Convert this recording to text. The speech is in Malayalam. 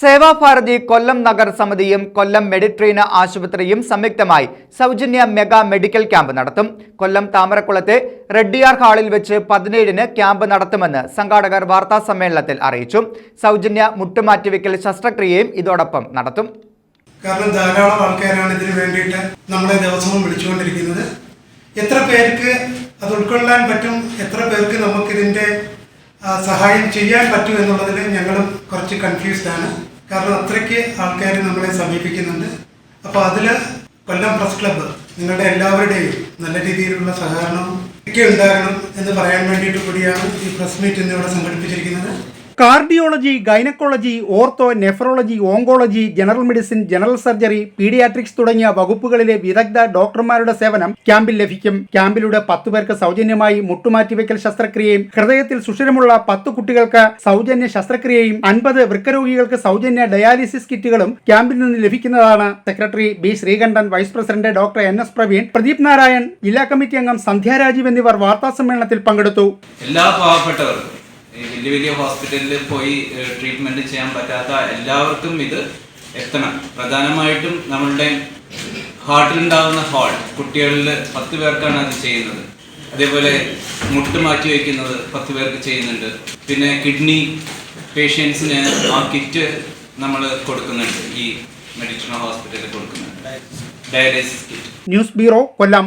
സേവാഭാരതി കൊല്ലം നഗർ സമിതിയും കൊല്ലം മെഡിട്രീന ആശുപത്രിയും സംയുക്തമായി സൗജന്യ മെഗാ മെഡിക്കൽ ക്യാമ്പ് നടത്തും. കൊല്ലം താമരക്കുളത്തെ റെഡ്ഡിയാർ ഹാളിൽ വെച്ച് പതിനേഴിന് ക്യാമ്പ് നടത്തുമെന്ന് സംഘാടകർ വാർത്താ സമ്മേളനത്തിൽ അറിയിച്ചു. സൗജന്യ മുട്ടുമാറ്റിവെക്കൽ ശസ്ത്രക്രിയയും ഇതോടൊപ്പം നടത്തും. കാരണം ധാരാളം ആൾക്കാരാണ് ഇതിന് വേണ്ടിയിട്ട് നമ്മളെ ദിവസവും വിളിച്ചുകൊണ്ടിരിക്കുന്നത്. എത്ര പേർക്ക് അത് ഉൾക്കൊള്ളാൻ പറ്റും? എത്ര പേർക്ക് നമുക്കിതിന്റെ സഹായം ചെയ്യാൻ പറ്റൂ എന്നുള്ളതിൽ ഞങ്ങളും കുറച്ച് കൺഫ്യൂസ്ഡ് ആണ്. കാരണം അത്രയ്ക്ക് ആൾക്കാർ നമ്മളെ സമീപിക്കുന്നുണ്ട്. അപ്പോൾ അതിൽ കൊല്ലം പ്രസ് ക്ലബ്ബ് നിങ്ങളുടെ എല്ലാവരുടെയും നല്ല രീതിയിലുള്ള സഹകരണവും ഒക്കെ ഉണ്ടാകണം എന്ന് പറയാൻ വേണ്ടിയിട്ട് കൂടിയാണ് ഈ പ്രസ് മീറ്റ് ഇന്നിവിടെ സംഘടിപ്പിച്ചിരിക്കുന്നത്. Cardiology gynaecology ortho nephrology oncology general medicine general surgery paediatrics തുടങ്ങിയ വകുപ്പുകളിലെ വിദഗ്ധ ഡോക്ടർമാരുടെ സേവനം ക്യാമ്പിൽ ലഭിക്കും. ക്യാമ്പിലൂടെ പത്തു പേർക്ക് സൗജന്യമായി മുട്ടുമാറ്റിവെക്കൽ ശസ്ത്രക്രിയയും ഹൃദയത്തിൽ സുഷിരമുള്ള പത്ത് കുട്ടികൾക്ക് സൗജന്യ ശസ്ത്രക്രിയയും അൻപത് വൃക്കരോഗികൾക്ക് സൗജന്യ ഡയാലിസിസ് കിറ്റുകളും ക്യാമ്പിൽ നിന്ന് ലഭിക്കുന്നതാണ്. Secretary B Sreekandan vice president doctor N S Praveen Pradeep Narayan ജില്ലാ കമ്മിറ്റി അംഗം സന്ധ്യ രാജീവ് എന്നിവർ വാർത്താസമ്മേളനത്തിൽ പങ്കെടുത്തു. എല്ലാ പാവപ്പെട്ടവർക്കും വലിയ വലിയ ഹോസ്പിറ്റലിൽ പോയി ട്രീറ്റ്മെന്റ് ചെയ്യാൻ പറ്റാത്ത എല്ലാവർക്കും ഇത് എത്തണം. പ്രധാനമായിട്ടും നമ്മളുടെ ഹാർട്ടിലുണ്ടാകുന്ന ഹോൾ കുട്ടികളിൽ പത്ത് പേർക്കാണ് അത് ചെയ്യുന്നത്. അതേപോലെ മുട്ട് മാറ്റി വയ്ക്കുന്നത് പത്ത് പേർക്ക് ചെയ്യുന്നുണ്ട്. പിന്നെ കിഡ്നി പേഷ്യൻസിന് ആ കിറ്റ് നമ്മൾ കൊടുക്കുന്നുണ്ട്. ഈ മെഡിക്കൽ ഹോസ്പിറ്റലിൽ കൊടുക്കുന്നുണ്ട്. Dialysis kit news bureau Kollam.